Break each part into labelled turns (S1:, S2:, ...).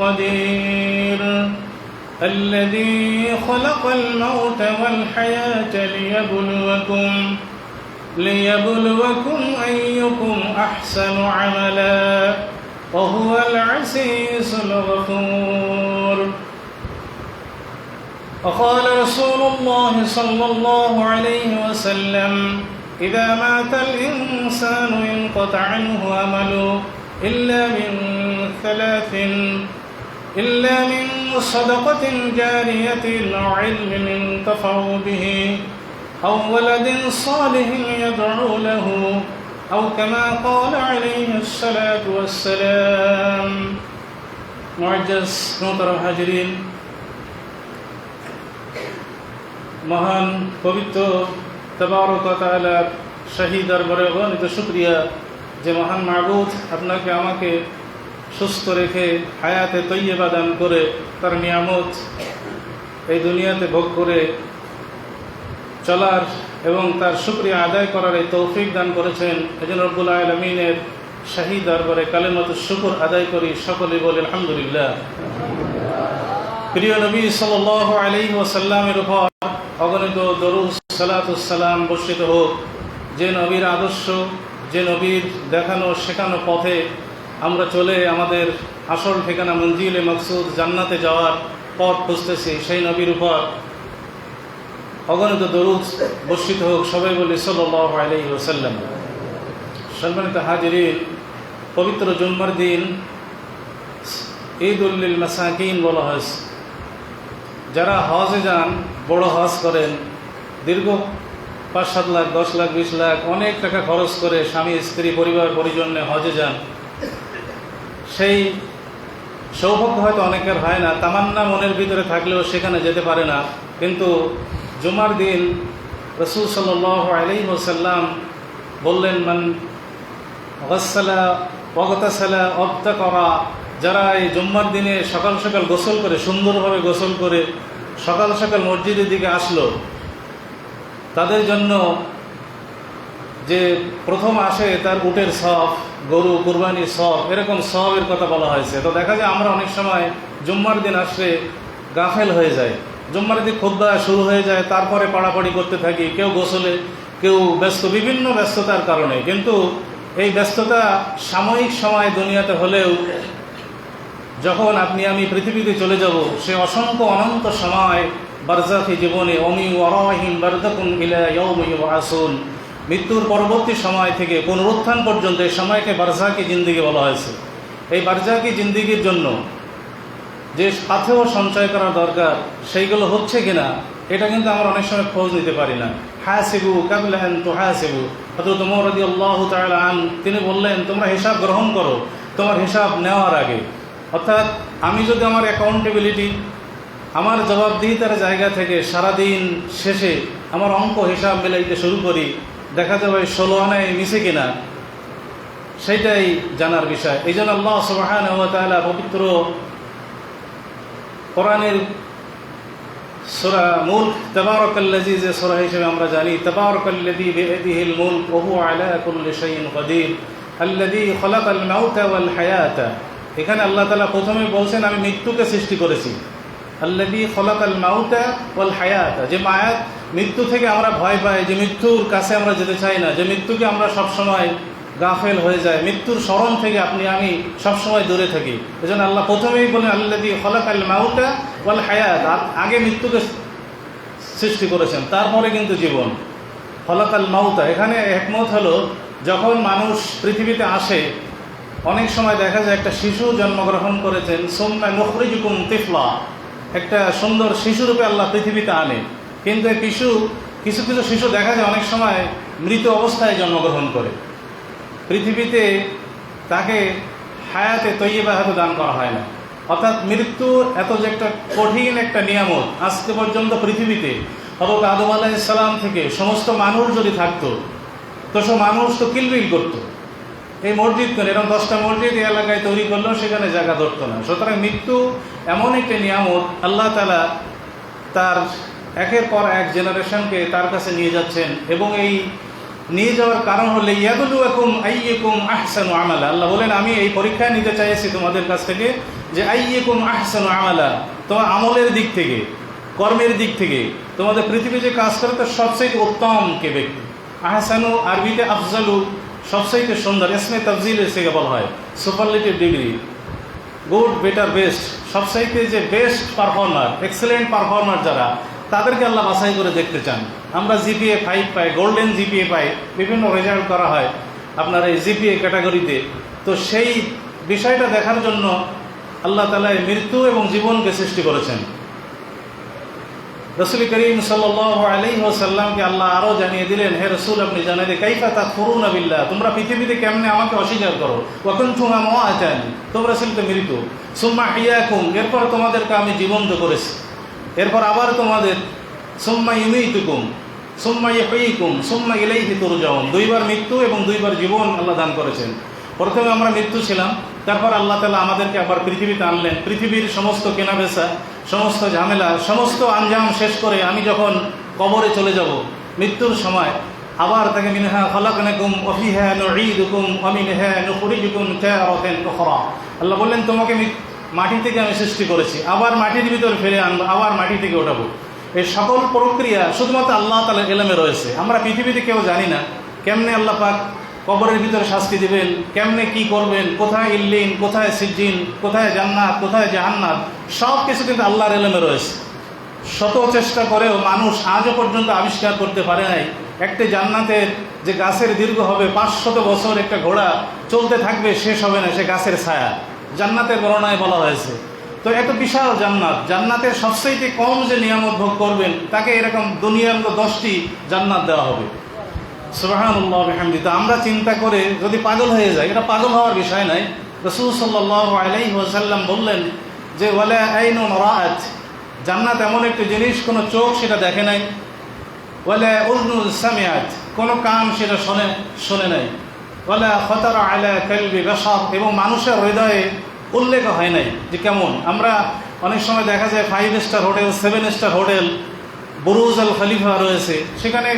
S1: قدير. الذي خلق الموت والحياة ليبلوكم ليبلوكم أيكم أحسن عملا وهو العزيز الغفور. وقال رسول الله صلى الله عليه وسلم إذا مات الإنسان انقطع عنه أمله إلا من ثلاث إلا من صدقة جارية أو علم انتفعوا به أو ولد صالح يدعو له أو كما قال عليه الصلاة والسلام معجز نطر হাজিরিন মহান পবিত্র তবারকালার শাহী দরবারে অগণিত শুক্রিয়া যে মহান মাহবুদ আপনাকে আমাকে সুস্থ রেখে হায়াতে তৈয়বা দান করে তার নিয়ামত এই দুনিয়াতে ভোগ করে চলার এবং তার শুক্রিয়া আদায় করার এই তৌফিক দান করেছেন। এজন রব্বুল আলমিনের শাহী দরবারে কালেমত শুকুর আদায় করি। সকলে বলে আলহামদুলিল্লাহ। প্রিয় নবী সাল আলী ওসাল্লামের উপর অগণিত দরুদ সালাতাম বর্ষিত হোক। যে নবীর আদর্শ, যে নবীর দেখানো শেখানো পথে আমরা চলে আমাদের আসল ঠিকানা মঞ্জিলে মকসুদ, জান্নাতে যাওয়ার পথ খুঁজতেছি, সেই নবীর উপর। অগণিত দরুদ বর্ষিত হোক, সবাই বলি সাল আলী ওসাল্লাম সম্মানিত হাজিরিন, পবিত্র জুম্মার দিন ঈদ উল্লিল মাসাকিন বলা হয়েছে যারা হজে যান, বড় হজ করেন, দীর্ঘ পাঁচ সাত লাখ, দশ লাখ, বিশ লাখ, অনেক টাকা খরচ করে স্বামী, স্ত্রী, পরিবার পরিজনে হজে যান সেই সৌভাগ্য হয়তো অনেকের হয় না। তামান্না মনের ভিতরে থাকলেও সেখানে যেতে পারে না। কিন্তু জুমার দিন রসুল সাল আলী ওসাল্লাম বললেন, মান গসালা অগতাসালা অব্দা করা যারা এই জুম্মার দিনে সকাল সকাল গোসল করে, সুন্দরভাবে গোসল করে সকাল সকাল মসজিদের দিকে আসলো, তাদের জন্য যে প্রথম আসে তার উটের সব, গরু, কুরবানির সব, এরকম সবের কথা বলা হয়েছে। তো দেখা যায় আমরা অনেক সময় জুম্মার দিন আসলে গাফেল হয়ে যায় জুম্মার দিন খোদ্া শুরু হয়ে যায়, তারপরে পাড়াপাড়ি করতে থাকি, কেউ গোসলে, কেউ ব্যস্ত, বিভিন্ন ব্যস্ততার কারণে। কিন্তু এই ব্যস্ততা সাময়িক সময় দুনিয়াতে হলেও যখন আপনি, আমি পৃথিবীতে চলে যাব, সে অসংখ্য অনন্ত সময় বারজাফি জীবনে, অমি ওয়ারহিম বারদাকুন আসুন মৃত্যুর পরবর্তী সময় থেকে পুনরুত্থান পর্যন্ত এই সময়কে বারজাকি জিন্দিগি বলা হয়েছে। এই বারজাকি জিন্দিগির জন্য যে সাথেও সঞ্চয় করা দরকার, সেইগুলো হচ্ছে কিনা, এটা কিন্তু আমরা অনেক সময় খোঁজ নিতে পারি না। হাসিবু, কাবলাহান তো হাসিবু। অথচ মোরদি আল্লাহ আন, তিনি বললেন, তোমরা হিসাব গ্রহণ করো, তোমার হিসাব নেওয়ার আগে। অর্থাৎ আমি যদি আমার অ্যাকাউন্টেবিলিটি আমার জবাবদিহিতার জায়গা থেকে সারাদিন শেষে আমার অঙ্ক হিসাব মেলাইতে শুরু করি দেখা যাবে ষোলো আনায় মিশে কিনা সেইটাই জানার বিষয়। এই জন্য আল্লাহ সুবাহান পবিত্র কোরআনের সোরা মুল্ক তবারকাল্লাজি যে সোরা হিসেবে আমরা জানি তবারকাল্লাদি বেদিহিল মুল্ক ওহু আলা কুল্লি শাইইন কদির আল্লাদি খলাকাল মাউতা ওয়াল হায়াতা। এখানে আল্লাহ তালা প্রথমে বলছেন, আমি মৃত্যুকে সৃষ্টি করেছি। আল্লাদি খলাকাল মাউতা ওয়াল হায়াতা। যে মায়াত মৃত্যু থেকে আমরা ভয় পাই যে মৃত্যুর কাছে আমরা যেতে চাই না, যে মৃত্যুকে আমরা সবসময় গাফেল হয়ে যায় মৃত্যুর স্মরণ থেকে আপনি, আমি সবসময় দূরে থাকি। এজন্য আল্লাহ প্রথমেই বলেন আল্লাদি খলাকাল মাউতা ওয়াল হায়াত। আগে মৃত্যুকে সৃষ্টি করেছেন, তারপরে কিন্তু জীবন। ফলাকাল মাউতা, এখানে একমত হলো, যখন মানুষ পৃথিবীতে আসে, অনেক সময় দেখা যায় একটা শিশু জন্মগ্রহণ করেছেন, সোম্মা নখরিজুকুম তিফলা। একটা সুন্দর শিশুরূপে আল্লাহ পৃথিবীতে আনে। কিন্তু এই শিশু, কিছু কিছু শিশু দেখা যায় অনেক সময় মৃত অবস্থায় জন্মগ্রহণ করে। পৃথিবীতে তাকে হায়াতে তৈবা হাতে দান করা হয় না। অর্থাৎ মৃত্যু এত যে একটা কঠিন একটা নিয়ামত, আজকে পর্যন্ত পৃথিবীতে হজরত আদম আলাহিসাল্লাম থেকে সমস্ত মানুষ যদি থাকতো, তো সব মানুষ তো কিলবিল করতো। এই মসজিদ করে এরকম দশটা মসজিদ এই এলাকায় তৈরি করলেও সেখানে জায়গা ধরতো না। সুতরাং মৃত্যু এমন একটি নিয়ামত, আল্লাহ তালা তার একের পর এক জেনারেশনকে তার কাছে নিয়ে যাচ্ছেন এবং এই নিয়ে যাওয়ার কারণ হলে, ইয়াবলুয়াকুম আইয়াকুম আহসানু আমালা। আল্লাহ বলেন, আমি এই পরীক্ষায় নিতে চাইছি তোমাদের কাছ থেকে যে আই আইয়াকুম আহসানু আমালা। তোমার আমলের দিক থেকে, কর্মের দিক থেকে, তোমাদের পৃথিবী যে কাজ করে তার সবচেয়ে উত্তম কে ব্যক্তি? আহসানু আরবিতে আফজালু সবচাইতে সুন্দর এসমে তফজিল এসে বলা হয়, superlative degree, good, better, best, সবচাইতে যে বেস্ট পারফর্মার, এক্সেলেন্ট পারফর্মার যারা তাদেরকে আল্লাহ বাছাই করে দেখতে চান। আমরা জিপিএ ফাইভ পাই গোল্ডেন জিপিএ পাই, বিভিন্ন রেজাল্ট করা হয় আপনার এই জিপিএ ক্যাটাগরিতে তো। সেই বিষয়টা দেখার জন্য আল্লাহ তালা মৃত্যু এবং জীবনকে সৃষ্টি করেছেন। রসুল করিম আলাইসাল্লামকে আল্লাহ আরও জানিয়ে দিলেন, হে রসুল, আপনি দিয়ে কাইফা তা ফুরুন আবিল্লাহ তোমরা পৃথিবীতে কেমনে আমাকে অস্বীকার করো? কখন ঠুঙা মা আচান তোমরা তো মৃত্যু সুম্মা হিয়াকুম এরপর তোমাদেরকে আমি জীবন্ত করেছি এরপর আবার তোমাদের, সুম্মা ইমিতুকুম সুম্মা ইহুইকুম সুম্মা ইলাইহি তুরজাউন। দুইবার মৃত্যু এবং দুইবার জীবন আল্লাহ দান করেছেন। প্রথমে আমরা মৃত্যু ছিলাম, তারপর আল্লাহ তালা আমাদেরকে আবার পৃথিবীতে আনলেন। পৃথিবীর সমস্ত কেনাবেচা, সমস্ত ঝামেলা, সমস্ত আঞ্জাম শেষ করে আমি যখন কবরে চলে যাব, মৃত্যুর সময় আবার তাকে মিনহা অফিহা নুঈদুকুম অমিনহা নুখরিজুকুম তারাতান উখরা। আল্লাহ বললেন, তোমাকে মাটি থেকে আমি সৃষ্টি করেছি, আবার মাটির ভিতর ফিরে আনব, আবার মাটি থেকে ওঠাবো। এই সকল প্রক্রিয়া শুধুমাত্র আল্লাহ তালা এলেমে রয়েছে। আমরা পৃথিবীতে কেউ জানি না কেমনে আল্লাহ পাক কবরের ভিতরে শাস্তি দিবেন, কেমনে কি করবেন, কোথায় ইল্লিন, কোথায় সিজ্জিন কোথায় জান্নাত, কোথায় জাহান্নাত, সব কিছু কিন্তু আল্লাহর এলেমে রয়েছে। শত চেষ্টা করেও মানুষ আজও পর্যন্ত আবিষ্কার করতে পারে নাই। একটি জান্নাতের যে গাছের দীর্ঘ হবে, পাঁচশত বছর একটা ঘোড়া চলতে থাকবে, শেষ হবে না, সে গাছের ছায়া। জান্নাতের বর্ণায় বলা হয়েছে। তো এত বিশাল জান্নাত, জান্নাতের সবচেয়ে কম যে নিয়ামত ভোগ করবেন, তাকে এরকম দুনিয়ার মতো দশটি জান্নাত দেওয়া হবে। সুবাহানুল্লাহ হামদি তো আমরা চিন্তা করে যদি পাগল হয়ে যায় এটা পাগল হওয়ার বিষয় নাই। রসুল সাল্লাহ আলাই বললেন যে, ওয়ালা আইন রাত জান্নাত এমন একটি জিনিস, কোনো চোখ সেটা দেখে নাই। ওয়ালা উজনুল সামিয়াত কোনো কান সেটা শোনে শোনে নাই। ওয়ালা খতর আলা কালবি বেসব এবং মানুষের হৃদয়ে উল্লেখ হয় নাই যে কেমন। আমরা অনেক সময় দেখা যায় five star hotel seven star hotel Burj Al Khalifa রয়েছে। সেখানে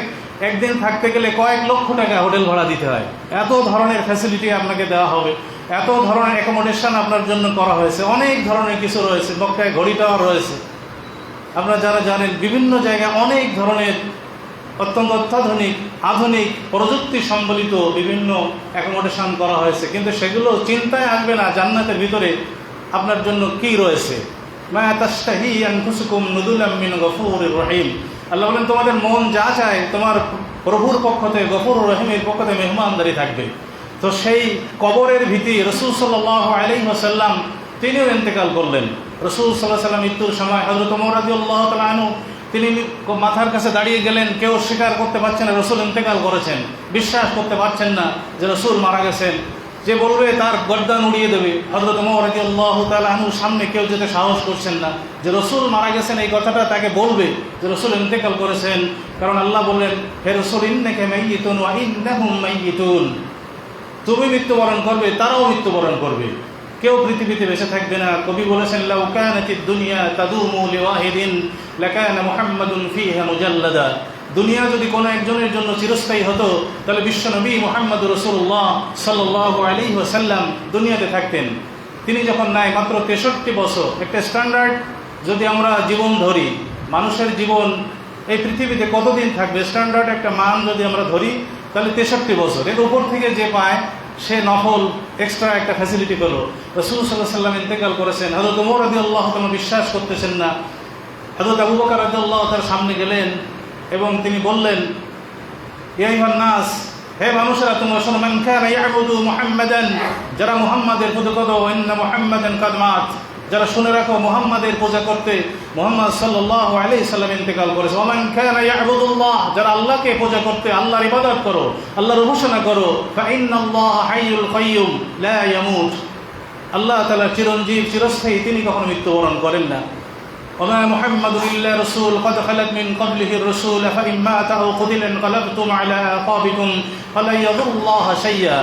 S1: একদিন থাকতে গেলে কয়েক লক্ষ টাকা হোটেল ভাড়া দিতে হয়। এত ধরনের ফ্যাসিলিটি আপনাকে দেওয়া হবে। এত ধরনের অ্যাকোমোডেশন আপনার জন্য করা হয়েছে। অনেক ধরনের কিছু রয়েছে। মক্কায় ঘড়ি টাওয়ার রয়েছে। আপনারা যারা জানেন, বিভিন্ন জায়গায় অনেক ধরনের অত্যন্ত অত্যাধুনিক, আধুনিক, প্রযুক্তি সম্বলিত বিভিন্ন অ্যাকোমোডেশন করা হয়েছে। কিন্তু সেগুলো চিন্তায় আসবে না, জান্নাতের ভিতরে আপনার জন্য কি রয়েছে? রহিম। আল্লাহ বলেন, তোমাদের মন যা চায়, তোমার প্রভুর পক্ষ থেকে গফুর রহিমের পক্ষ থেকে মেহমানদারি থাকবে। তো সেই কবরের ভীতি রসুল সাল্লাহ আলী ওসাল্লাম তিনিও ইন্তেকাল করলেন। রসুল সাল্লাহ সাল্লাম মৃত্যুর সময় হজরত আল্লাহ তালু তিনি মাথার কাছে দাঁড়িয়ে গেলেন, কেউ স্বীকার করতে পারছেন না, রসুল ইন্তেকাল করেছেন। বিশ্বাস করতে পারছেন না যে রসুল মারা গেছেন। যে বলবে তার গর্দান উড়িয়ে দেবে। হজরত মোহাম্মদ আল্লাহ তালুর সামনে কেউ যেতে সাহস করছেন না। যে রসুল মারা গেছেন, এই কথাটা তাকে বলবে যে রসুল ইন্তেকাল করেছেন। কারণ আল্লাহ বললেন, হে রসুল, ইন্নাকে মাইয়িতুন ওয়া ইন্নাহুম তুমি মৃত্যুবরণ করবে, তারাও মৃত্যুবরণ করবে। কেউ পৃথিবীতে বেঁচে থাকবে না। কবি বলেছেন, লাউ কানাতিদ দুনিয়া তাদুমু লিওয়াহিদিন, লাকানা মুহাম্মাদুন ফিহা মুজাল্লাদা। দুনিয়া যদি কোনো একজনের জন্য চিরস্থায়ী হতো, তাহলে বিশ্বনবী মোহাম্মদ রসুল্লাহ সাল্লাহ আলী ওসাল্লাম দুনিয়াতে থাকতেন। তিনি যখন নাই, মাত্র তেষট্টি বছর, একটা স্ট্যান্ডার্ড যদি আমরা জীবন ধরি, মানুষের জীবন এই পৃথিবীতে কতদিন থাকবে? স্ট্যান্ডার্ড একটা মান যদি আমরা ধরি, তাহলে তেষট্টি বছর। এর উপর থেকে যে পায় সে নফল এক্সট্রা একটা ফ্যাসিলিটি পেল। রসুল সাল্লাহ সাল্লাম ইন্তেকাল করেছেন। হজরত তোমর রাজি আল্লাহ বিশ্বাস করতেছেন না। হজরত আবু বকর রাজি আল্লাহ তার সামনে গেলেন এবং তিনি বললেন ইয়াইমান নাস হে মানুষেরা, তোমরা শোনো, মান কানা ইয়াবুদু মুহাম্মাদান, যারা মুহাম্মাদের পুজো করো অন্য মুহাম্মাদান কাদ মাত। যারা শুনে রাখো মুহাম্মাদের পূজা করতে মুহাম্মদ সাল্লাল্লাহু আলাইহি সাল্লাম ইন্তেকাল করেছে ওমান কানা ইয়াবুদুল্লাহ যারা আল্লাহকে পূজা করতে আল্লাহর ইবাদত করো আল্লাহর উপাসনা করো ফা ইন্নাল্লাহ হাইয়ুল কাইয়ুম লা ইয়ামুত আল্লাহ তাআলা চিরঞ্জীব চিরস্থায়ী তিনি কখনো মৃত্যুবরণ করেন না وما محمد إلا رسول قد خلت من قبله الرسول فإن مات أو قتل انقلبتم على أعقابكم فلن يضر الله شيئا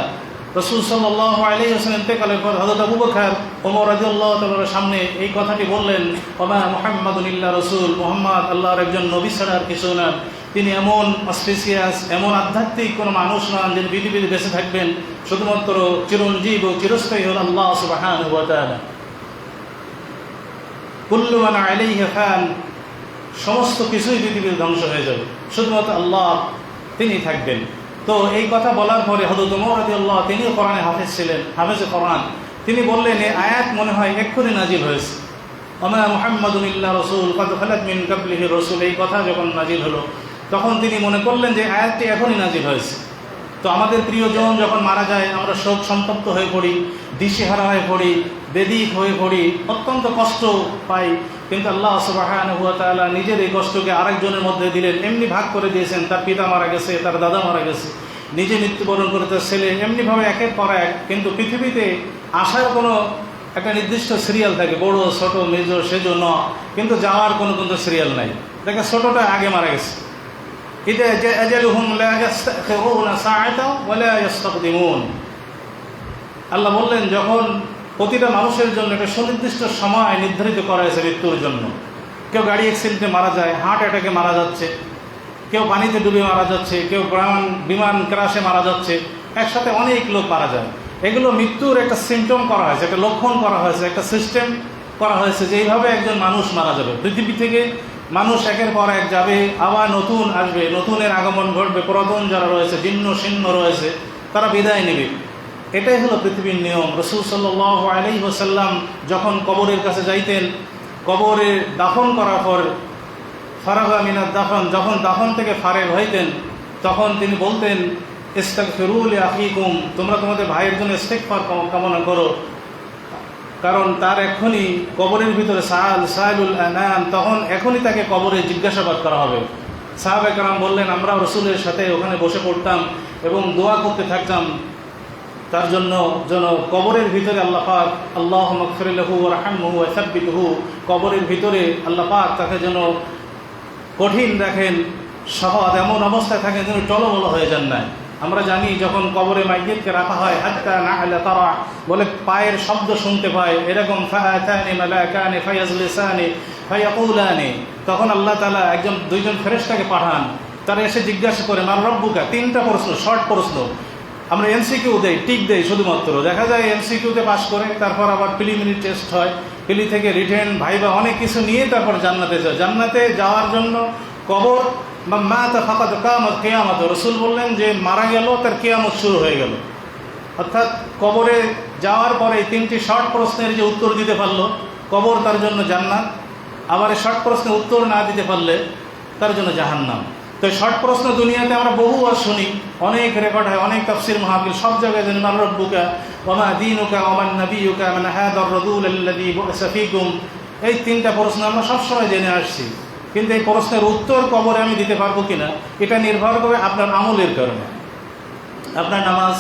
S1: রসুল সাল্লাহ আলী হোসেন ইন্তেকালের পর হজরত আবু বকর, ওমর রাজিউল্লাহ তালার সামনে এই কথাটি বললেন, ওমা মোহাম্মদুল্লাহ রসুল, মোহাম্মদ আল্লাহর একজন নবী ছাড়ার কিছু না। তিনি এমন অস্পেসিয়াস এমন আধ্যাত্মিক কোনো মানুষ নন যিনি পৃথিবীতে বেঁচে থাকবেন, শুধুমাত্র চিরঞ্জীব ও চিরস্থায়ী হল আল্লাহ সুবাহান কুল্লুমান আলাইহি খান সমস্ত কিছুই পৃথিবীর ধ্বংস হয়ে যাবে। শুধুমাত্র আল্লাহ তিনি থাকবেন। তো এই কথা বলার পরে হজরত মোহাম্মদ আল্লাহ তিনিও কোরআনে হাফেজ ছিলেন, হাফেজ কোরআন। তিনি বললেন এই আয়াত মনে হয় এক্ষুনি নাজিল হয়েছে। অমা মোহাম্মদুল্লাহ রসুল কত খালাত মিন কাবলিহি রসুল। এই কথা যখন নাজিল হলো, তখন তিনি মনে করলেন যে, আয়াতটি এখনই নাজিল হয়েছে। তো আমাদের প্রিয়জন যখন মারা যায়, আমরা শোক সন্তপ্ত হয়ে পড়ি, দিশেহারা হয়ে পড়ি বেদিক হয়ে পড়ি, অত্যন্ত কষ্ট পাই। কিন্তু আল্লাহ সবাহান হুয়া তালা নিজের এই কষ্টকে আরেকজনের মধ্যে দিলেন। এমনি ভাগ করে দিয়েছেন। তার পিতা মারা গেছে, তার দাদা মারা গেছে। নিজে মৃত্যুবরণ করে তার ছেলে। এমনিভাবে একের পর এক। কিন্তু পৃথিবীতে আসার কোনো একটা নির্দিষ্ট সিরিয়াল থাকে। বড়, ছোট মেজ সেজ, ন। কিন্তু যাওয়ার কোনো কিন্তু সিরিয়াল নাই। দেখে ছোটটা আগে মারা গেছে। আল্লাহ বললেন, যখন প্রতিটা মানুষের জন্য একটা সুনির্দিষ্ট সময় নির্ধারিত করা হয়েছে মৃত্যুর জন্য। কেউ গাড়ি অ্যাক্সিডেন্টে মারা যায় হার্ট অ্যাটাকে মারা যাচ্ছে, কেউ পানিতে ডুবে মারা যাচ্ছে, কেউ বিমান বিমান ক্রাশে মারা যাচ্ছে, একসাথে অনেক লোক মারা যায়। এগুলো মৃত্যুর একটা সিমটম করা হয়েছে, একটা লক্ষণ করা হয়েছে, একটা সিস্টেম করা হয়েছে যে এইভাবে একজন মানুষ মারা যাবে। পৃথিবী থেকে মানুষ একের পর এক যাবে, আবার নতুন আসবে, নতুনের আগমন ঘটবে, পুরাতন যারা রয়েছে, ভিন্ন শীর্ণ রয়েছে, তারা বিদায় নেবে। এটাই হলো পৃথিবীর নিয়ম। রসুল সাল্লাহ আলি ওসাল্লাম যখন কবরের কাছে যাইতেন, কবরে দাফন করার পর ফারাগা মিনার দাফন, যখন দাফন থেকে ফারেগ হইতেন, তখন তিনি বলতেন ইস্তাক ফিরুল আফিকুম তোমরা তোমাদের ভাইয়ের জন্য স্টেক ইস্তেকফার কামনা করো। কারণ তার এখনই কবরের ভিতরে সাহাল সাহেবুল আনান তখন এখনই তাকে কবরে জিজ্ঞাসাবাদ করা হবে। সাহাব একরাম বললেন, আমরা রসুলের সাথে ওখানে বসে পড়তাম এবং দোয়া করতে থাকতাম। তার জন্য যেন কবরের ভিতরে আল্লাহ পাক আল্লাহ মকফিরহু রাহামহু সাব্বিতহু, কবরের ভিতরে আল্লাহ পাক তাকে যেন কঠিন দেখেন, সহজ এমন অবস্থায় থাকেন যেন টলমল হয়ে যান না আমরা জানি যখন কবরে মাইকেটকে রাখা হয়, হাত্তা না হলে তারা, বলে পায়ের শব্দ শুনতে পায়, এরকম ফাহাতানি মালাকানি ফায়াজলিসানি ফায়াকুলানি। তখন আল্লাহ তালা একজন, দুইজন ফেরেশতাকে পাঠান। তারা এসে জিজ্ঞাসা করে, মার রব্বুকা? তিনটা প্রশ্ন, শর্ট প্রশ্ন। আমরা এনসিকিউ দেই, টিক দেই শুধুমাত্র। দেখা যায় এনসিকিউতে পাস করে তারপর আবার প্রিলিমিনারি টেস্ট হয়। প্রিলি থেকে রিটেন, ভাইবা অনেক কিছু নিয়ে তারপর জান্নাতে যায়। জান্নাতে যাওয়ার জন্য কবর বা মা তা ফাঁকা কামত কেয়ামত। রসুল বললেন যে মারা গেল, তার কেয়ামত শুরু হয়ে গেল। অর্থাৎ কবরে যাওয়ার পরে তিনটি শর্ট প্রশ্নের যে উত্তর দিতে পারল, কবর তার জন্য জান্নাত। আবার শর্ট প্রশ্নের উত্তর না দিতে পারলে তার জন্য জাহান্নাম। তো শর্ট প্রশ্ন দুনিয়াতে আমরা বহু আর শুনি, অনেক রেকর্ড হয়, অনেক তফসির মাহফিল, সব জায়গায় যেন মান রব্বুকা, ওমা দিনুকা ওমান নবীকা মানে হ্যাঁ আল্লাদি সফিকুম এই তিনটা প্রশ্ন আমরা সবসময় জেনে আসছি। কিন্তু এই প্রশ্নের উত্তর কবরে আমি দিতে পারব কিনা, এটা নির্ভর করে আপনার আমলের কারণে। আপনার নামাজ,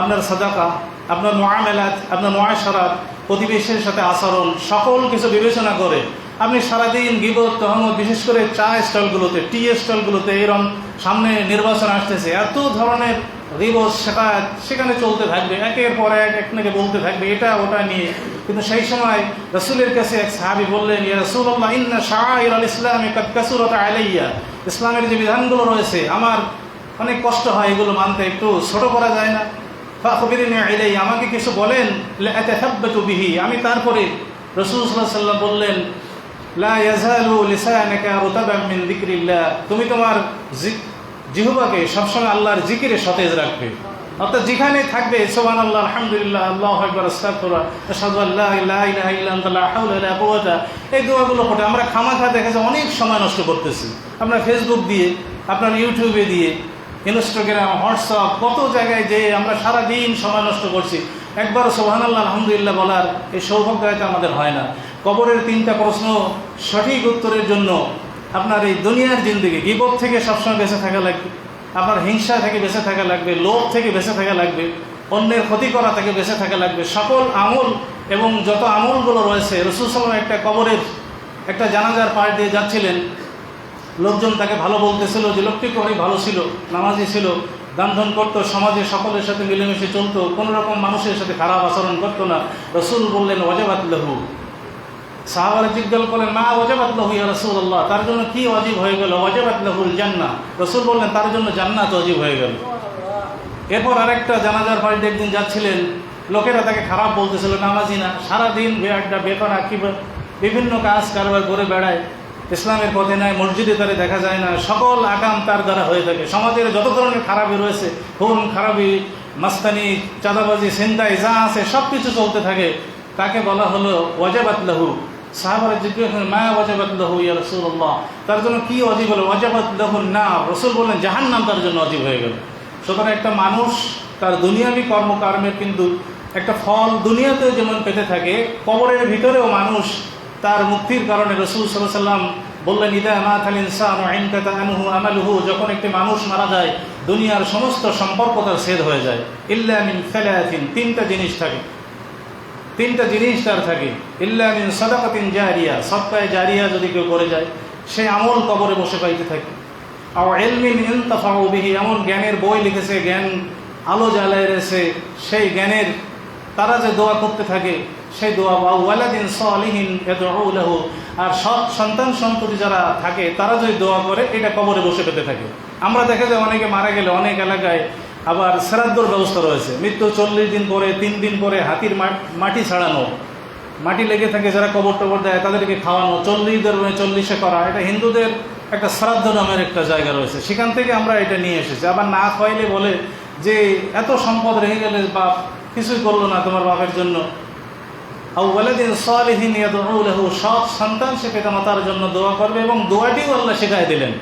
S1: আপনার সাদাকা, আপনার মোয়ামেলাত আপনার মোয়াশারাত প্রতিবেশীর সাথে আচরণ, সকল কিছু বিবেচনা করে আপনি সারাদিন গিবত তহমদ বিশেষ করে চা স্টলগুলোতে, টি স্টলগুলোতে এরম সামনে নির্বাচন আসতেছে, এত ধরনের রিবস শেখায়ত সেখানে চলতে থাকবে, একের পর এক একনাকে বলতে থাকবে, এটা ওটা নিয়ে। কিন্তু সেই সময় রসুলের কাছে এক সাহাবি বললেন, ইয়া রসুল্লাহ ইন্না শাহ আল ইসলামী কাসুরত আলাইয়া। ইসলামের যে বিধানগুলো রয়েছে, আমার অনেক কষ্ট হয় এগুলো মানতে, একটু ছোট করা যায় না। ফাখবিরিনী আইলাই আমাকে কিছু বলেন বিহি। আমি তারপরে রসুল সাল্লাল্লাহু সাল্লাম বললেন তুমি তোমার জিহুবাকে সবসময় আল্লাহর জিকিরে সতেজ রাখবে। অর্থাৎ যেখানে থাকবে সোহান আল্লাহ আলহামদুলিল্লাহ আল্লাহ আকবর কুওয়াতা। এই দোয়াগুলো পড়ে আমরা খামাখা দেখা যায় অনেক সময় নষ্ট করতেছি। আমরা ফেসবুক দিয়ে, আপনার ইউটিউবে দিয়ে ইনস্টাগ্রাম হোয়াটসঅ্যাপ কত জায়গায় যে আমরা সারা দিন সময় নষ্ট করছি। একবার সোহান আল্লাহ আলহামদুলিল্লাহ বলার এই সৌভাগ্য হয়তো আমাদের হয় না। কবরের তিনটা প্রশ্ন সঠিক উত্তরের জন্য আপনার এই দুনিয়ার জিন্দিগি, গিবত থেকে সবসময় বেঁচে থাকা লাগবে, আপনার হিংসা থেকে বেঁচে থাকা লাগবে, লোভ থেকে বেঁচে থাকা লাগবে, অন্যের ক্ষতি করা থেকে বেঁচে থাকা লাগবে, সকল আমল এবং যত আমলগুলো রয়েছে, রসুল একটা কবরের একটা জানাজার পাশ দিয়ে যাচ্ছিলেন। লোকজন তাকে ভালো বলতেছিল যে, লোকটি অনেক ভালো ছিল, নামাজি ছিল দান ধন করতো সমাজে সকলের সাথে মিলেমিশে চলতো কোনো রকম মানুষের সাথে খারাপ আচরণ করতো না। রসুল বললেন, ওয়াজাবাত লহু। সাহাবারা জিজ্ঞাসা করলেন, মা ওজাবাত লাহু ইয়া রাসূলুল্লাহ? তার জন্য কি অজীব হয়ে গেল? ওজাবাত লাহুল জান্না রসুল বললেন, তার জন্য জান্নাত অজীব হয়ে গেল। এরপর আরেকটা জানাজার বাড়িতে একদিন যাচ্ছিলেন। লোকেরা তাকে খারাপ বলতেছিল, নামাজি না, সারাদিন বেআড্ডা বেপনা, কি বিভিন্ন কাজ কারবার করে বেড়ায়। ইসলামের পথে নাই, মসজিদে তারে দেখা যায় না, সকল আকাম তার দ্বারা হয়ে থাকে। সমাজের যত ধরনের খারাপই রয়েছে, খুন খারাপি মাস্তানি, চাঁদাবাজি ছিনতাই যা আছে সব কিছু চলতে থাকে। তাকে বলা হলো ওয়াজাবাত লাহু। সাহাবারা জিজ্ঞেস করেন, মা ওয়াজাবাত লাহু ইয়া রাসূলুল্লাহ? তার জন্য কি অজীব হলো? ওয়াজাবাত লাহু না রসুল বললেন জাহান নাম তার জন্য অজীব হয়ে গেল। সুতরাং একটা মানুষ তার দুনিয়াবি কর্মকর্মের কিন্তু একটা ফল দুনিয়াতেও যেমন পেতে থাকে, কবরের ভিতরেও মানুষ তার মুক্তির কারণে রসুল সাল্লাম বললেন, ইদা মাথ আল ইনসান আনহু যখন একটি মানুষ মারা যায়, দুনিয়ার সমস্ত সম্পর্ক তার ছেদ হয়ে যায়। ইল্লা মিন ফেলায়াতিন তিনটা জিনিস থাকে। তিনটা জিনিস তার থাকে। ইল্লা মিন সদাকাতিন জারিয়া সৎকায় জারিয়া যদি কেউ করে যায়, সে আমল কবরে বসে পাইতে থাকে। আর এলমিন ইনতাফাউ বিহি এমন জ্ঞানের বই লিখেছে, জ্ঞান আলো জ্বালায় রয়েছে, সেই জ্ঞানের তারা যে দোয়া করতে থাকে, সেই দোয়া বা ওয়ালাদিন সলিহীন লাহু। আর সৎ সন্তান সন্ততি যারা থাকে, তারা যদি দোয়া করে, এটা কবরে বসে পেতে থাকে। আমরা দেখা যায় অনেকে মারা গেলে অনেক এলাকায় আবার শ্রাদ্ধর ব্যবস্থা রয়েছে। মৃত্যু চল্লিশ দিন পরে, তিন দিন পরে হাতির মাটি ছাড়ানো। মাটি লেগে থাকে যারা কবর টবর দেয়, তাদেরকে খাওয়ানো। চল্লিশদের চল্লিশে করা। এটা হিন্দুদের একটা শ্রাদ্ধ নামের একটা জায়গা রয়েছে। সেখান থেকে আমরা এটা নিয়ে এসেছি। আবার না খাওয়াইলে বলে যে, এত সম্পদ রেখে গেলে বাপ কিছুই করল না তোমার বাপের জন্য। আউ্বালাদিন সালিহীন ইয়াদুহু সৎ সন্তান সে পিতামাতার জন্য দোয়া করবে এবং দোয়াটিও আল্লাহ শেখায় দিলেন।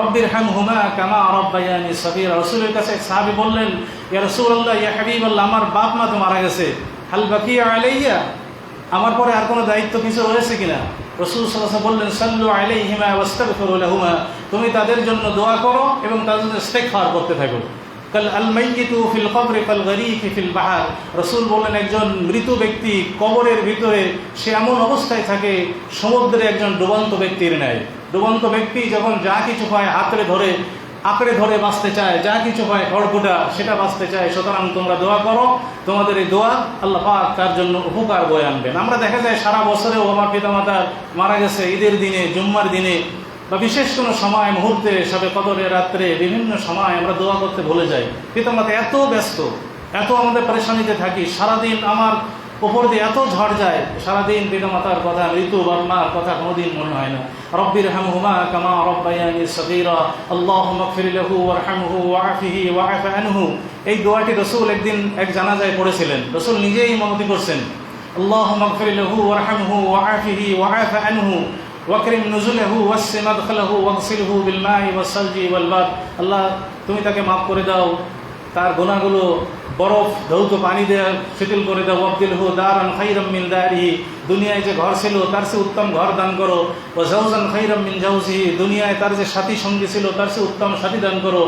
S1: রব্বির হাম হুমা কামা রব্বাইয়ানি সবির রসুলের কাছে সাহাবি বললেন, ইয়া রসুল্লাহ ইয়া হাবিব আল্লাহ আমার বাপ মা তো মারা গেছে। হাল বাকি আলাইয়া? আমার পরে আর কোনো দায়িত্ব কিছু রয়েছে কিনা? রসুল সাল্লাহ বললেন, সাল্লু আলাইহিমা ওয়াস্তাগফিরুলাহুমা তুমি তাদের জন্য দোয়া করো এবং তাদের জন্য ইস্তেগফার করতে থাকো। কাল আল মাইয়িতু ফিল কবরে কাল গরীকি ফিল বাহার। রসুল বললেন, একজন মৃত ব্যক্তি কবরের ভিতরে, সে এমন অবস্থায় থাকে সমুদ্রে একজন ডুবন্ত ব্যক্তির ন্যায়। ডুবন্ত ব্যক্তি যখন যা কিছু পায় হাতড়ে ধরে, আঁকড়ে ধরে বাঁচতে চায়, যা কিছু পায় খড়কুটা, সেটা বাঁচতে চায়। সুতরাং তোমরা দোয়া করো, তোমাদের এই দোয়া আল্লাহ পাক তার জন্য উপকার বয়ে আনবেন। আমরা দেখা যায় সারা বছরেও আমার পিতামাতা মারা গেছে ঈদের দিনে, জুম্মার দিনে বা বিশেষ কোনো সময়, মুহূর্তে, সবে কদরে, রাত্রে, বিভিন্ন সময় আমরা দোয়া করতে ভুলে যাই। কিন্তু পিতামাতা, এত ব্যস্ত, এত আমাদের পরেশানিতে থাকি, সারাদিন আমার উপর দিয়ে এত ঝড় যায়, সারাদিন পিতামাতার কথা ঋতু বর্মার কথা কোনোদিন মনে হয় না। রব্বির হামহুমা কামা রব্বায়ানি সগীরা আল্লাহ মগফির লাহু ওয়ারহামহু ওয়াফিহি ওয়াফ আনহু। এই দোয়াটি রসুল একদিন এক জানাজায় পড়েছিলেন। রসুল নিজেই মনতি করছেন আল্লাহ মগফির লাহু ওয়ারহামহু ওয়াফিহি ওয়াফ আনহু। ওয়াকরিম নুজুলহু ওয়াসসি মাদখালাহু বিল মাই ওয়াসসালজি ওয়াল বাদ আল্লাহ, তুমি তাকে মাফ করে দাও। তার গুনাহগুলো বরফ, ধৌত পানি দেওয়া শিথিল করে দাও। ওয়াবদিল হু দারান খাইরাম মিন দারিহি। দুনিয়ায় যে ঘর ছিল, তার সে উত্তম ঘর দান করো। ও জাউজান খাইরাম মিন জাউজিহি দুনিয়ায় তার যে সাথী সঙ্গী ছিল, তার সে উত্তম সাথী দান করো।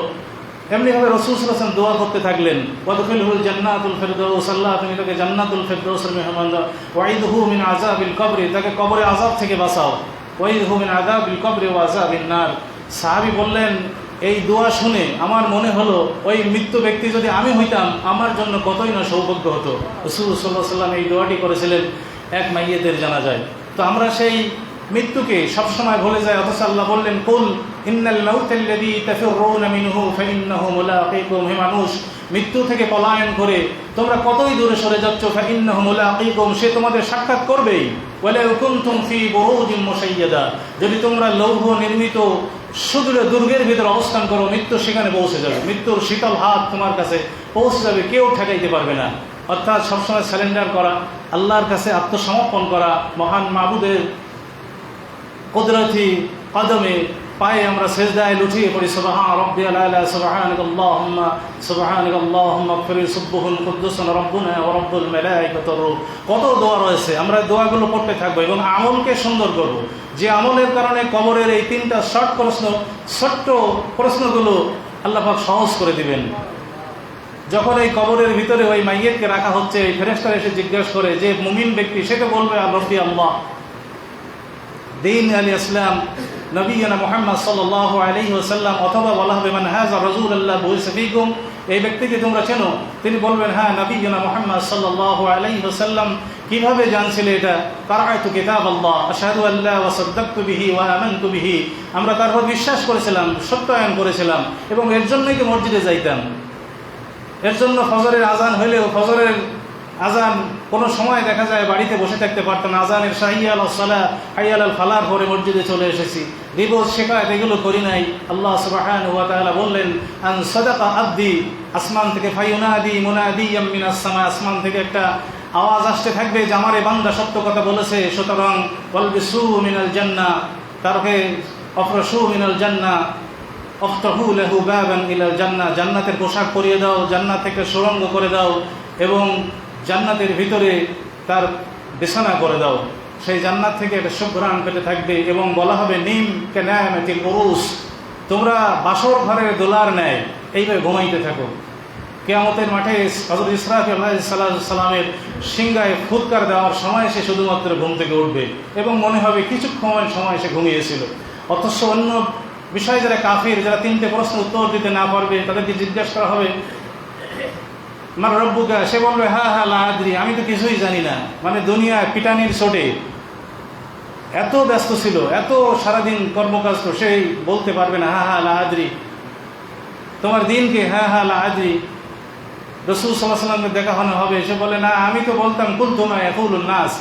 S1: এমনিভাবে রসুল সাল্লাম দোয়া করতে থাকলেন। ওয়াদখিল হুল জান্নাতুল ফেরদৌস আল্লাহ, তুমি তাকে জান্নাতুল ফেরদৌসের মেহমান ওয়াইদ হু মিন আজাবিল কবরে। তাকে কবরে আজাব থেকে বাঁচাও। ওয়াইদ হু মিন আজাবিল কবরে ও আজাবিন নার। সাহাবি বললেন, এই দোয়া শুনে আমার মনে হলো, ওই মৃত্যু ব্যক্তি যদি আমি হইতাম, আমার জন্য কতই না সৌভাগ্য হতো। রসুল সাল্লাহ এই দোয়াটি করেছিলেন এক মাইয়েদের জানা যায় তো আমরা সেই মৃত্যুকে সবসময় ভুলে যায় অথচ আল্লাহ বললেন, কুল হে মানুষ, মৃত্যু থেকে পলায়ন করে তোমরা কতই দূরে সরে যাচ্ছ, ফাইন্নাহু মুলাকিকুম সে তোমাদের সাক্ষাৎ করবেই। বুরুজিম মুশাইয়াদা। যদি তোমরা লৌহ নির্মিত সুদূরে দুর্গের ভিতরে অবস্থান করো, মৃত্যু সেখানে পৌঁছে যাবে। মৃত্যুর শীতল হাত তোমার কাছে পৌঁছে যাবে, কেউ ঠেকাইতে পারবে না। অর্থাৎ সবসময় স্যালেন্ডার করা, আল্লাহর কাছে আত্মসমর্পণ করা, মহান মাবুদের কুদরতি কদমে পায়ে আমরা সেজদায় লুটিয়ে পড়ি, সুবহান রাব্বিয়াল আলা, সুবহানাক আল্লাহুম্মা সুবহানাক আল্লাহুম্মা ফিরি সুবহুল কুদ্দুসুন রাব্বুনা ওয়া রাব্বুল মালাইকাতুর রূহ। কত দোয়া রয়েছে, আমরা দোয়াগুলো পড়তে থাকব এবং আমলকে সুন্দর করব। যে আমলের কারণে কবরের এই তিনটা শর্ট প্রশ্ন, ছোট্ট প্রশ্নগুলো আল্লাহ পাক সহজ করে দিবেন। যখন এই কবরের ভিতরে ওই মাইয়েতকে রাখা হচ্ছে, এই ফেরেস্তার এসে জিজ্ঞাসা করে, যে মুমিন ব্যক্তি সেটা বলবে রব্বি আল্লাহ। দিন আলী ইসলাম নবীনা মোহাম্মদ সাল্লাহ আলহি ওসাল্লাম অথবা বলা হবে মানে হ্যাঁ রজুল আল্লাহ বহিসফিকুম এই ব্যক্তিকে তোমরা চেনো। তিনি বলবেন হ্যাঁ নবীনা মোহাম্মদ সাল্লাহ আলহি ওসাল্লাম কীভাবে জানছিলে এটা? কারায়তু কিতাব আল্লাহ আশহাদু আল্লাহ ওয়া সাদ্দাকতু বিহি ওয়া আমানতু বিহি। আমরা তার উপর বিশ্বাস করেছিলাম, সত্যায়ন করেছিলাম এবং এর জন্যই কি মসজিদে যাইতাম। এর জন্য ফজরের আজান হইলেও ফজরের আজান কোনো সময় দেখা যায় বাড়িতে বসে থাকতে পারতাম আজানের শাহিয়াল সালা, হাইয়াল আল ফালার পরে মসজিদে চলে এসেছি। দিবস শেখায়ত এগুলো করি নাই। আল্লাহ সুবাহান ওয়া তাআলা বললেন, আন সাদাকা আব্দি, আসমান থেকে ফাইউনাদি মুনাদি ইয়ামিন আসসামা আসমান থেকে একটা আওয়াজ আসতে থাকবে যে আমার এই বান্দা সত্য কথা বলেছে। সুতরাং ওয়ালবিসু মিনাল জান্নাহ তারকে অফরসু মিনাল জান্নাহ অফতাহু লেহু বাবান ইলাল জান্না জান্নাতের পোশাক পরিয়ে দাও জান্নাত থেকে সুরঙ্গ করে দাও এবং জান্নাতের ভিতরে তার বিছানা করে দাও। সেই জান্নাত থেকে সুঘ্রাণ পেতে থাকবে এবং বলা হবে, নিম কেনায়ামেতিল ওরুস তোমরা বাসর ঘরের দোলার নেয় এইভাবে ঘুমাইতে থাকো। কেয়ামতের মাঠে হজরত ইসরাফি আল্লাহ সাল্লামের সিংগায় ফুৎকার দেওয়ার সময় সে শুধুমাত্র ঘুম থেকে উঠবে এবং মনে হবে কিছুক্ষণ সময় সে ঘুমিয়েছিল। অথচ অন্য বিষয়ে যারা কাফির, যারা তিনটে প্রশ্ন উত্তর দিতে না পারবে, তাদেরকে জিজ্ঞাসা করা হবে আমার রব্বুকা সে বলবে হ্যাঁ হ্যাঁ লাহাদ্রি আমি তো কিছুই জানি না। মানে দুনিয়া পিটানির চোটে এত ব্যস্ত ছিল, এত সারাদিন কর্মকাজ তো সেই বলতে পারবে না হ্যাঁ হ্যাঁ লাহাদ্রি তোমার দিনকে হ্যাঁ হ্যাঁ লাহাদ্রি রসুল সাল্লাহ সাল্লামকে দেখানো হবে সে বলে, না, আমি তো বলতাম কুল তোমায় একুল নাস।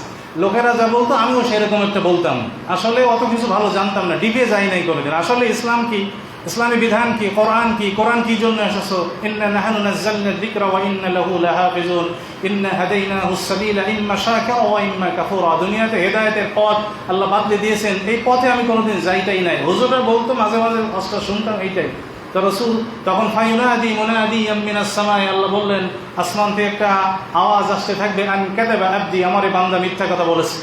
S1: লোকেরা যা বলতো, আমিও সেরকম একটা বলতাম। আসলে অত কিছু ভালো জানতাম না, ডিপে যাই নাই কোনোদিন। আসলে ইসলাম কি? ইসলামী বিধান কি, কোরআন কি কোরআন কি জন্য এসেছ? ইন্না নাহানু নাযালনা যিকরা ওয়া ইন্না লাহু লাহাফিজুন। ইন্না হাদাইনাহু সাবিলা ইম্মা শাকিরা ওয়া ইম্মা কাফুরা। দুনিয়াতে হেদায়েতের পথ আল্লাহ বাতলে দিয়েছেন। এই পথে আমি কোনোদিন যাইতাই নাই। হুজুররা বলতো মাঝে মাঝে কষ্ট শুনতাম এইটাই। তো রসুল তখন ফাইনাদি মোনাদি আমিনাস সামায় আল্লাহ বললেন, আসমান থেকে একটা আওয়াজ আসতে থাকবে আমি কেটে আব্দি, আমার এই বান্দা মিথ্যা কথা বলেছে।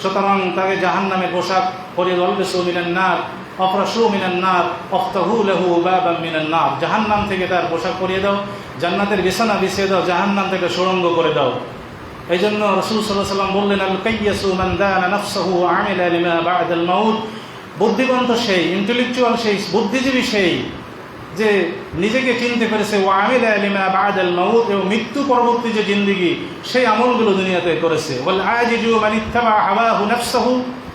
S1: সুতরাং তাকে জাহান নামে পোশাক পরিয়ে দলবে সৌমিনান নার অফরাসু মিনান নার অফতাহু লেহু বাবা মিনান নার জাহান নাম থেকে তার পোশাক পরিয়ে দাও, জান্নাতের বিছানা বিছিয়ে দাও জাহান নাম থেকে সুরঙ্গ করে দাও। এই জন্য রসুল সাল্লাহ সাল্লাম বললেন আল কাইয়াসু মান দানা নাফসাহু আমিলা লিমা বা'দাল মাউত। বুদ্ধিমন্ত সেই, ইন্টেলেকচুয়াল সেই, বুদ্ধিজীবী সেই, যে নিজেকে চিনতে পেরেছে ও আমিল আলিমা বাদাল মাউত, এবং মৃত্যু পরবর্তী যে জিন্দিগি, সেই আমলগুলো দুনিয়াতে করেছে। বল আজিজু মান ইত্তাবা হাওয়াহু নাফসাহু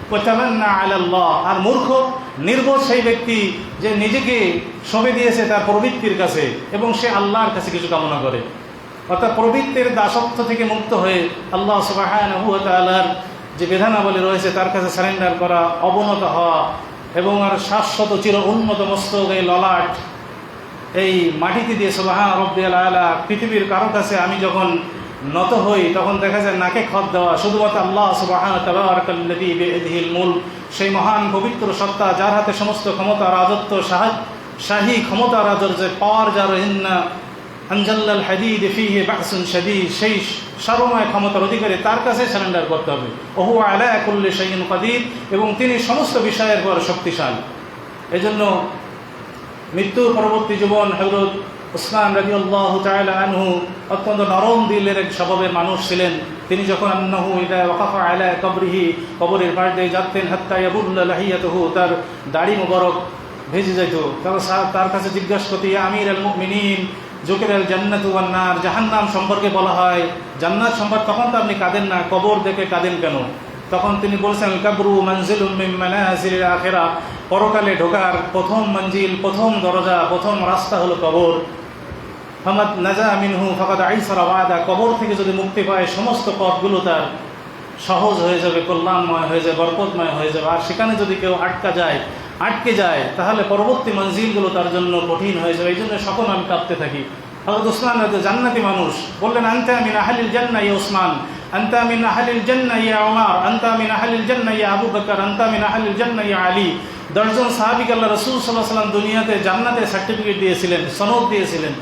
S1: ওয়া তামান্না আলা আল্লাহ আর মূর্খ নির্বোধ সেই ব্যক্তি যে নিজেকে সবে দিয়েছে তার প্রবৃত্তির কাছে এবং সে আল্লাহর কাছে কিছু কামনা করে। অর্থাৎ প্রবৃত্তির দাসত্ব থেকে মুক্ত হয়ে আল্লাহ তাআলার যে বিধানাবলী রয়েছে, তার কাছে সারেন্ডার করা, অবনত হওয়া এবং আর শাশ্বত চির উন্নত মস্তক, এই ললাট, এই মাটিতে দিয়ে সোবাহা রব্বিয়াল আলা পৃথিবীর কারও কাছে আমি যখন নত হই, তখন দেখা যায় নাকে খত দেওয়া, শুধুমাত্র আল্লাহ বিয়াদিহিল মুলক, সেই মহান পবিত্র সত্তা যার হাতে সমস্ত ক্ষমতা, রাজত্ব, শাহ ক্ষমতা রাজর্যের পাওয়ার, যার ইন্না আনজাল্লাল হাদিদ ফিহে বাহসুন শাদীদ, সেই সর্বময় ক্ষমতার অধিকারী তার কাছে সারেন্ডার করতে হবে। ওহু আলা কুল্লি শাইইন কাদির, এবং তিনি সমস্ত বিষয়ের পর শক্তিশালী। এজন্য মৃত্যুর পরবর্তী জীবন হজরত উসমান রাজি আল্লাহ আনহু অত্যন্ত নরম দিলের এক স্বভাবের মানুষ ছিলেন। তিনি যখন আন্নাহু ইলা ওয়াকাফা আলা কবরিহি, কবরের পাশ দিয়ে যাচ্তেন হাত্তা ইয়াবুল্লা তার দাড়ি মোবারক ভেজে যেত। তার কাছে জিজ্ঞাসা করতে আমির আল মুমিনিন, জোকের আল জান্নাত ওয়ান্নার জাহান্নাম সম্পর্কে বলা হয়। জান্নাত সম্পর্কে তখন তো আপনি কাঁদেন না, কবর দেখে কাঁদেন কেন? তখন তিনি বলছেন কাবরু মঞ্জিল আখেরা। পরকালে ঢোকার প্রথম মঞ্জিল, প্রথম দরজা, প্রথম রাস্তা হলো কবর। ফামাদ নাজা মিনহু, ফাকাদ আইসারা ওয়াদা, কবর থেকে যদি মুক্তি পায়, সমস্ত পথগুলো তার সহজ হয়ে যাবে, কল্যাণময় হয়ে যাবে, বরকতময় হয়ে যাবে। আর সেখানে যদি কেউ আটকা যায়, আটকে যায়, তাহলে পরবর্তী মঞ্জিলগুলো তার জন্য কঠিন হয়ে যাবে। এই জন্য সকল আমি কাঁপতে থাকি। হজরত ওসমান জান্নাতি মানুষ। বললেন, আনতে আমি আহালিল জান্না ইয়ে ওসমান আনতে আমি আহালিল জান্না ইয়ে আমার আনতে আমি আহালিল জান্না ইয়ে আবু বকর। আনতে আমি আহালিল জান্না ইয়ে আলী। দশজন সাহাবিক আল্লাহ রসুল সাল্লাহ সাল্লাম দুনিয়াতে জান্নাতে সার্টিফিকেট দিয়েছিলেন, সনদ দিয়েছিলেন।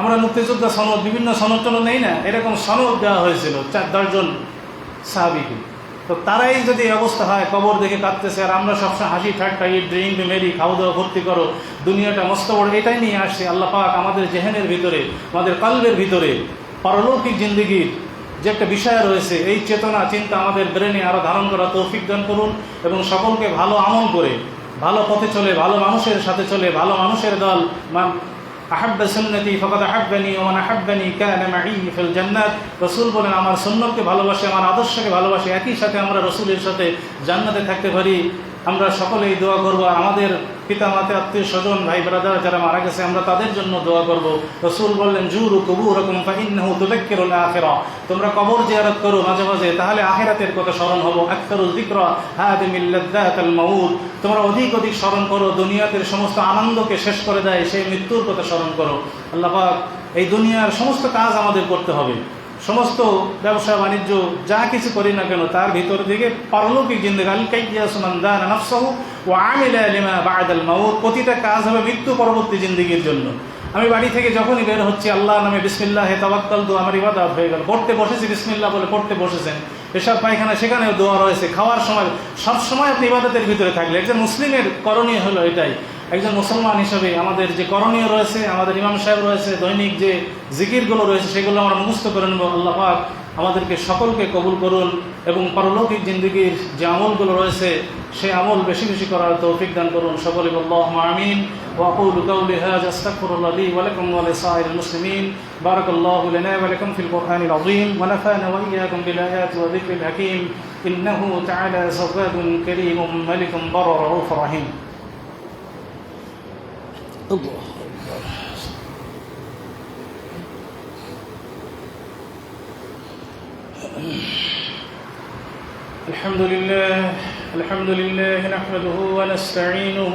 S1: আমরা মুক্তিযোদ্ধা সনদ, বিভিন্ন সনদ টনদ নেই না? এরকম সনদ দেওয়া হয়েছিল চার দশজন সাহাবিকে। তো তারাই যদি অবস্থা হয়, কবর দেখে কাঁদতেছে, আর আমরা সবসময় হাসি, ঠাট্টা ইট ড্রিঙ্ক মেরি খাওয়া দাওয়া ভর্তি করো, দুনিয়াটা মস্ত বড়, এটাই নিয়ে আসছে আল্লাহ পাক আমাদের জেহেনের ভিতরে, আমাদের কালবের ভিতরে, পারলৌকিক জিন্দগির যে একটা বিষয় রয়েছে, এই চেতনা, চিন্তা আমাদের ব্রেনে আরও ধারণ করা তৌফিক দান করুন এবং সকলকে ভালো আমল করে, ভালো পথে চলে, ভালো মানুষের সাথে চলে, ভালো মানুষের দল আহাব্বা সুন্নতি ফকাত আহাব্বানি ওমান আহাব্বানি কানা মাই ফিল জান্নাত। রসুল বলেন, আমার সুন্নতকে ভালোবাসে, আমার আদর্শকে ভালোবাসে, একই সাথে আমরা রসুলের সাথে জান্নাতে থাকতে পারি। আমরা সকলেই দোয়া করব আমাদের পিতা মাতা আত্মীয় স্বজন ভাই ব্রাদার যারা মারা গেছে, আমরা তাদের জন্য দোয়া করব। রসুল বললেন জুরু কবু রকম ফাইন্নাহু তুদাক্কিরুল আখিরা। তোমরা কবর জিয়ারত করো মাঝে মাঝে, তাহলে আখিরাতের কথা স্মরণ হব। আকতারুল যিকরা তোমরা অধিক অধিক স্মরণ করো, দুনিয়াতের সমস্ত আনন্দকে শেষ করে দেয়, সেই মৃত্যুর কথা স্মরণ করো। আল্লাহ পাক, এই দুনিয়ার সমস্ত কাজ আমাদের করতে হবে। সমস্ত ব্যবসা, বাণিজ্য, যা কিছু করি না কেন, তার ভিতর থেকে পারলৌকিক জিন্দগি, আল কাইয়া সুমান নফসাহু ও আমিলা লিমা বাদাল মাউত প্রতিটা কাজ হবে মৃত্যু পরবর্তী জিন্দগির জন্য। আমি বাড়ি থেকে যখনই বের হচ্ছি আল্লাহ নামে বিসমিল্লাহ হে তাবাক্কাল দু আমার ইবাদত হয়ে গেল। পড়তে বসেছি, বিসমিল্লাহ বলে পড়তে বসেছেন। পেশাব, পায়খানা, সেখানেও দোয়া রয়েছে। খাওয়ার সময়, সব সময় আপনি ইবাদতের ভিতরে থাকলে। একজন মুসলিমের করণীয় হলো এটাই। একজন মুসলমান হিসেবে আমাদের যে করণীয় রয়েছে, আমাদের ইমাম সাহেব রয়েছে, দৈনিক যে জিকিরগুলো রয়েছে, সেগুলো আমরা মুখস্থ করে নেব। আল্লাহ পাক আমাদেরকে সকলকে কবুল করুন এবং পরলৌকিক জিন্দগির যে আমলগুলো রয়েছে সেই আমল বেশি বেশি করার তৌফিক দান করুন সকলে আল্লাহ আমিন وأقول قولي هذا أستغفر الله لي ولكم ولسائر المسلمين بارك الله لنا ولكم في القرآن العظيم ونفعنا وإياكم بالآيات والذكر الحكيم إنه تعالى زواد كريم ملك بر رؤوف رحيم الله الحمد لله الحمد لله نحمده ونستعينه